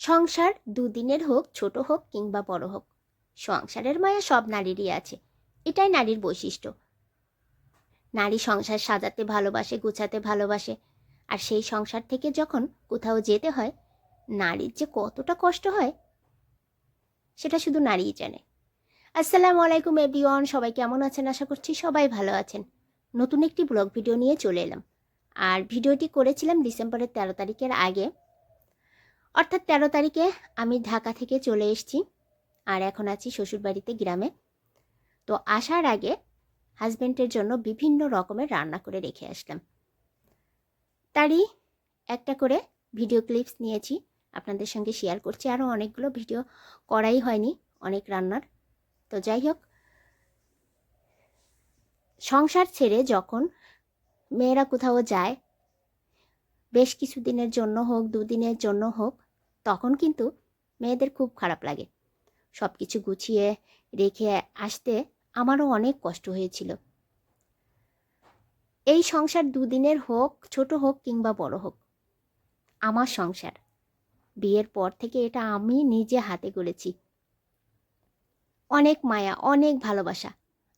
সংসার দুদিনের হোক, ছোট হোক কিংবা বড় হোক। সংসারের মায়া সব নারীরই আছে। এটাই নারীর বৈশিষ্ট্য। নারী সংসার সাজাতে ভালোবাসে, গুছাতে ভালোবাসে। আর সেই সংসার থেকে যখন কোথাও যেতে হয়, নারীর যে কতটা কষ্ট হয়, সেটা শুধু নারীই জানে। আসসালামু আলাইকুম এভরিওয়ান, সবাই কেমন আছেন? আশা করছি সবাই ভালো আছেন। নতুন একটি ব্লগ ভিডিও নিয়ে চলে এলাম। আর ভিডিওটি করেছিলাম ডিসেম্বরের তেরো তারিখের আগে। অর্থাৎ তেরো তারিখে আমি ঢাকা থেকে চলে এসেছি আর এখন আছি শ্বশুরবাড়িতে গ্রামে। তো আসার আগে হাজব্যান্ডের জন্য বিভিন্ন রকমের রান্না করে রেখে আসলাম। তারই একটা করে ভিডিও ক্লিপস নিয়েছি, আপনাদের সঙ্গে শেয়ার করছি। আরও অনেকগুলো ভিডিও করাই হয়নি, অনেক রান্নার। তো যাই হোক, সংসার ছেড়ে যখন মেয়েরা কোথাও যায়, বেশ কিছু দিনের জন্য হোক, দুদিনের জন্য হোক তখন কিন্তু মেয়েদের খুব খারাপ লাগে। সব কিছু গুছিয়ে রেখে আসতে আমারও অনেক কষ্ট হয়েছিল। এই সংসার দুদিনের হোক, ছোট হোক কিংবা বড় হোক, আমার সংসার। বিয়ের পর থেকে এটা আমি নিজে হাতে করেছি অনেক মায়া, অনেক ভালোবাসা।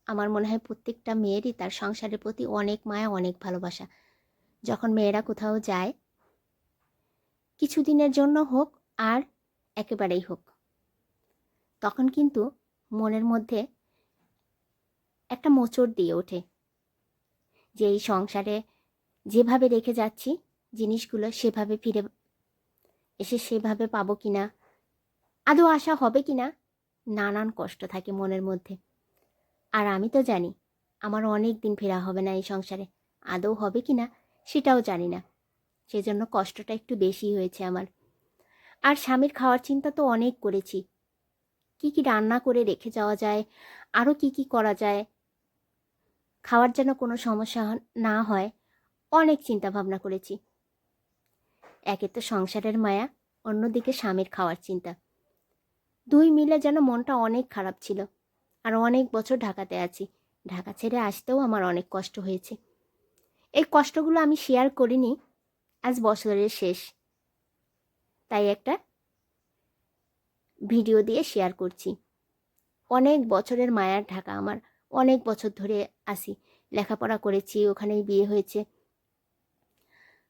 আমার মনে হয় প্রত্যেকটা মেয়েরই তার সংসারের প্রতি অনেক মায়া, অনেক ভালোবাসা। যখন মেয়েরা কোথাও যায়, কিছুদিনের জন্য হোক আর একেবারেই হোক। তখন কিন্তু মনের মধ্যে একটা মোচড় দিয়ে ওঠে যে এই সংসারে যেভাবে রেখে যাচ্ছি, জিনিসগুলো সেভাবে ফিরে এসে সেভাবে পাবো কি না আদৌ আশা হবে কি না নানান কষ্ট থাকে মনের মধ্যে। আর আমি তো জানি আমার অনেক দিন ফেরা হবে না এই সংসারে, আদৌ হবে কি না সেটাও জানি না। সেজন্য কষ্টটা একটু বেশি হয়েছে আমার। আর স্বামীর খাওয়ার চিন্তা তো অনেক করেছি। কি কি রান্না করে রেখে যাওয়া যায় আরও কি কি করা যায়, খাওয়ার যেন কোনো সমস্যা না হয়, অনেক চিন্তা ভাবনা করেছি। একে তো সংসারের মায়া, অন্যদিকে স্বামীর খাওয়ার চিন্তা। দুই মিলে যেন মনটা অনেক খারাপ ছিল, আর অনেক বছর ঢাকাতে আছি। ঢাকা ছেড়ে আসতেও আমার অনেক কষ্ট হয়েছে। এই কষ্টগুলো আমি শেয়ার করিনি, আজ বছরের শেষ। তাই একটা ভিডিও দিয়ে শেয়ার করছি। অনেক বছরের মায়ার ঢাকা আমার। অনেক বছর ধরে আসি লেখাপড়া করেছি, ওখানেই বিয়ে হয়েছে।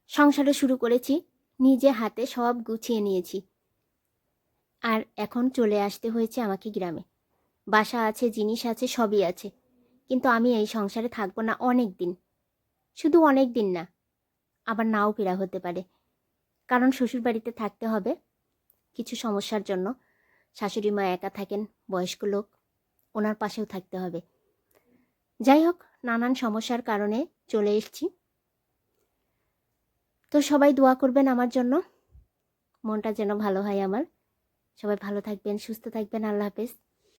সংসারে শুরু করেছি। নিজে হাতে সব গুছিয়ে নিয়েছি। আর এখন চলে আসতে হয়েছে আমাকে গ্রামে। বাসা আছে, জিনিস আছে, সবই আছে। কিন্তু আমি এই সংসারে থাকব না অনেক দিন শুধু অনেক দিন না, আবার নাও ফেরা হতে পারে। কারণ শ্বশুরবাড়িতে থাকতে হবে কিছু সমস্যার জন্য। শাশুড়ি মা একা থাকেন, বয়স্ক লোক, ওনার পাশেও থাকতে হবে। যাই হোক, নানান সমস্যার কারণে চলে এসছি। তো সবাই দোয়া করবেন আমার জন্য। মনটা যেন ভালো হয় আমার। সবাই ভালো থাকবেন, সুস্থ থাকবেন। আল্লাহ হাফেজ।